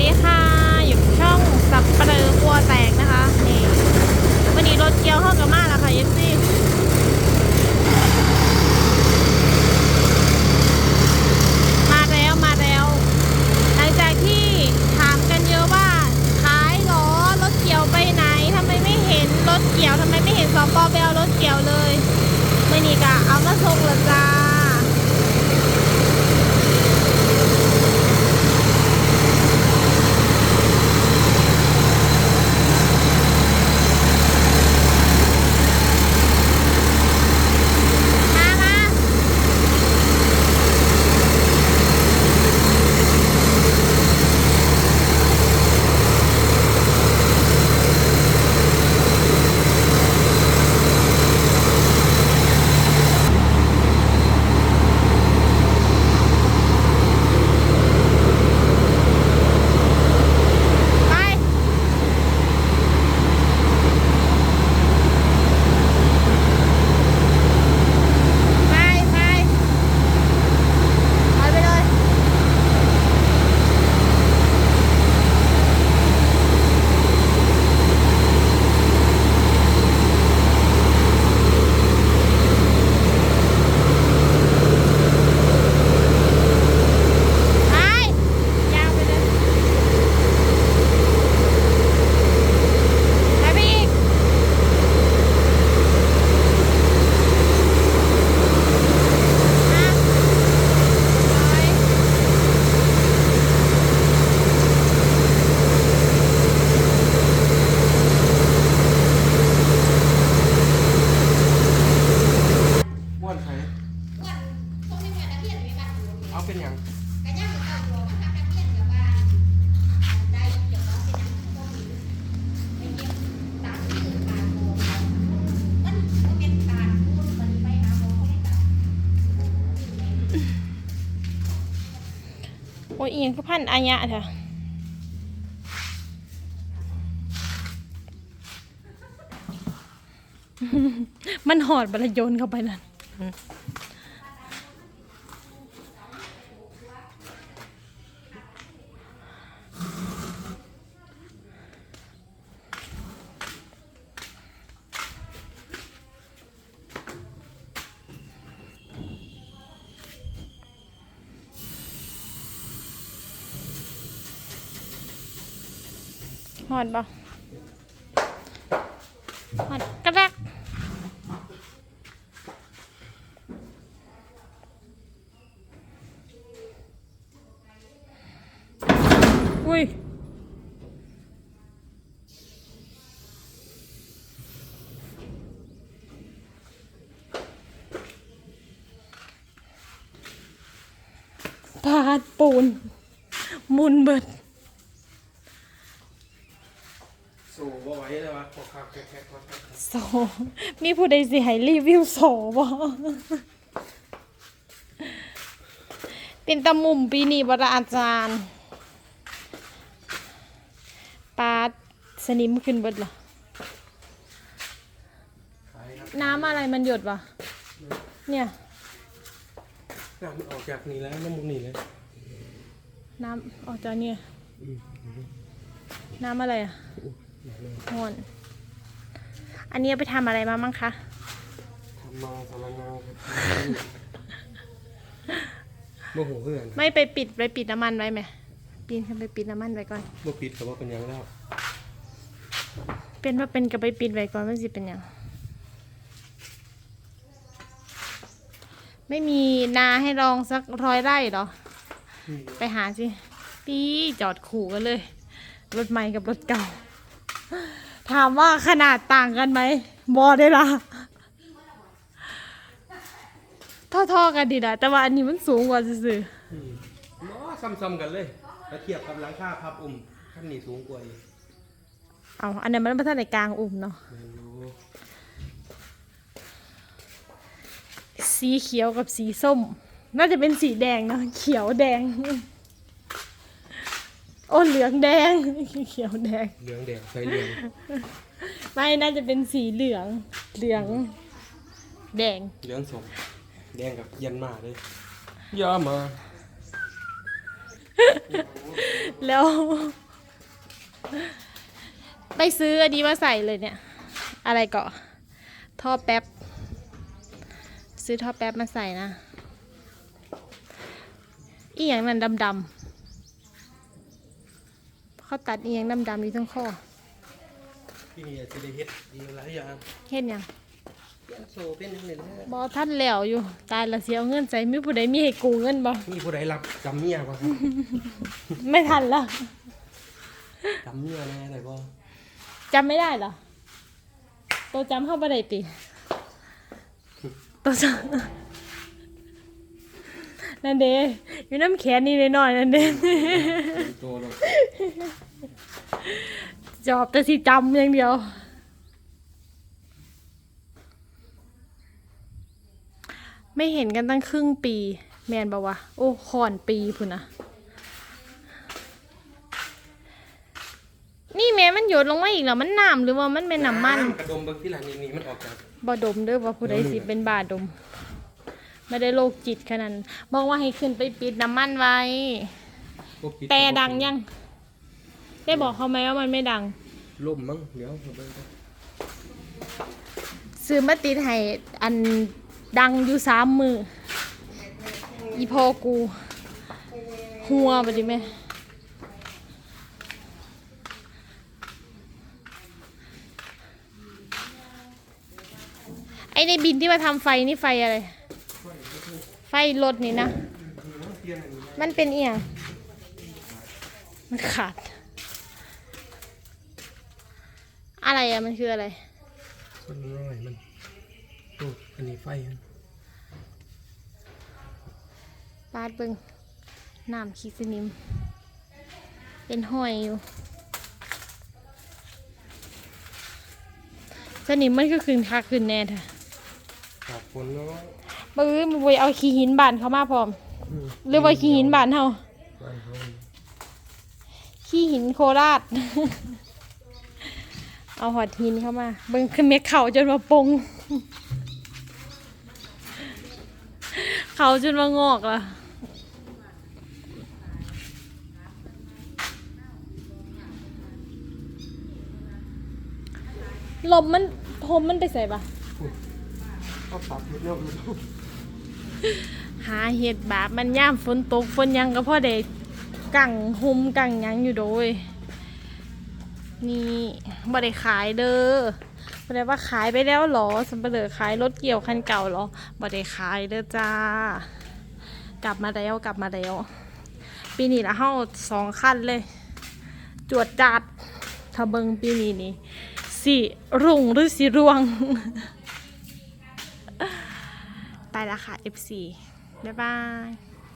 ดีค่ะ อยู่ช่องสับเปลือกลัวแตกนะคะ นี่วันนี้รถเกียวเข้ากับมาแล้วค่ะเอฟซี อ้ยอียงก็พันอายะเถอะมันหอดบรรยนเข้าไปนั่น หอดบ่หอดกระดักอุ้ยพาดปูนมุนเบิด สู้บ่ไหวเลยวะพอคักแคกๆคัก โซมีผู้ใดสิให้รีวิวโซบ่เป็นตะมุมปีนี้บระอาจารย์ปาดสนิมขึ้นเบิดเหรอๆขายครับน้ำอะไรมันหยดวะเนี่ย น้ำมันออกจากนี่แล้วน้ำมันนี่เลยน้ำออกจากเนี่ยน้ำอะไรอะงอน อันนี้เอาไปทำอะไรมามั่งคะทำมาสารนางครับโมโหเพื่อนไม่ไปปิดไปปิดน้ำมันไว้ไหมปีนขึ้นไปปิดน้ำมันไว้ก่อนบ่ปิดแต่ว่าเป็นหยังแล้วเป็นว่าเป็นกับไปปิดไว้ก่อนมันสิเป็นหยังไม่มีนาให้ลองสักร้อยไร่เหรอนี่ไปหาสิปีจอดขู่กันเลย รถใหม่กับรถเก่า ถามว่าขนาดต่างกันไหมบอได้ละเท่าๆกันดีนะแต่ว่าอันนี้มันสูงกว่าซื่ออืมเนาะซ้ำๆกันเลยถ้าเทียบกับหลังคาพับอุ่มขั้นนี้สูงกว่าอีกๆเอาอันนั้นมันพัฒนากลางอุ่มเนาะแม่นอยู่สีเขียวกับสีส้ม น่าจะเป็นสีแดงเนาะเขียวแดง โอ้เหลืองแดง เขียวแดง เหลืองแดงใส่เหลืองไม่น่าจะเป็นสีเหลือง เหลือง แดง เหลืองสมแดงกับยันมาเลยอย่ามา แล้ว ไปซื้ออันนี้มาใส่เลยเนี่ย อะไรเกาะท่อแป๊บ ซื้อท่อแป๊บมาใส่นะ อีอย่างนั้นดำๆ เขาตัดอีอย่างดำๆอยู่ทั้งข้อที่นี่จะได้เฮ็ดดีหลายอย่างเห็นยังเปลี่ยนโซเป็นจังได๋ล่ะบอท่านแล้วอยู่ ตายละเสียเอาเงินใส่มีผู้ใดมีให้กูเงินบ่มีผู้ใดรับจำเมียบ่ครับไม่ทันละจำเมียแน่ได้บ่จำไม่ได้เหรอตัวจำเข้าไปได้ติตัวจำ นั่นเด้อยู่น้ำแขนนี่หน่อยๆนั่นเด้เป็นโตดอกจอบแต่สิจำอย่างเดียว ไม่เห็นกันตั้งครึ่งปี แมนบอกว่า โอ้คอนปีพุ่นนะนี่แม่มันหยดลงมาอีกแล้วมันน้ำหรือว่ามันเป็นน้ำมันกระดมเบิ่งที่หลังนี่นี่มันออกจากบ่ดมเด้อว่าผู้ใดสิเป็นบาดม ไม่ได้โรคจิตขนาดนั้นบอกว่าให้ขึ้นไปปิดน้ำมันไว้ บ่ปิดแต่ดังยัง ได้บอกเขาไหมว่ามันไม่ดัง ล่มมั้งเดี๋ยวเอาเบิ่งก่อนซื้อมาติดให้อันดังอยู่สามมืออีพอกู หัวไปดิแม่ไอในบินที่มาทำไฟนี่ไฟอะไร ไฟรถนี่นะเปลี่ยนอันนี้มันเป็นเอียงมันขาด อะไรอะมันคืออะไรคนน้อยมันโอ้อันนี้ไฟมันปาดเบิงน้ำขีสนิม เป็นห้อยอยู่สนิมมันก็ขึ้นคักขึ้นแน่เถอะตากฝนเนาะ มือมันไปเอาขี้หินบานเข้ามาพร้อมอืมหรือว่าขี้หินบานเฮาบ้านเขาขี้หินโคราช เอาหอดหินเข้ามา เบิ่งคือเม็ดเข่าจนมาปง เขาจนมางอกละลมมันพรมมันไปใส่ปะเอาปากเฮ็ดแนวอื่น หาเห็ดบาปมันย่ามฝนตกฝนยังก็พ่อเด็กกังหุมกังยังอยู่โดย นี่บ่ได้ขายเด้อบ่ได้ว่าขายไปแล้วหรอสัมปเหลือขายรถเกี่ยวคันเก่าหรอบ่ได้ขายเด้อจ้า กลับมาแล้วกลับมาแล้ว ปีนี้ละเฮาสองคันเลย จวดจัดถ้าเบิงปีนี้นี่สิรุ่งหรือสิรวง ละค่ะ FC บ๊ายบาย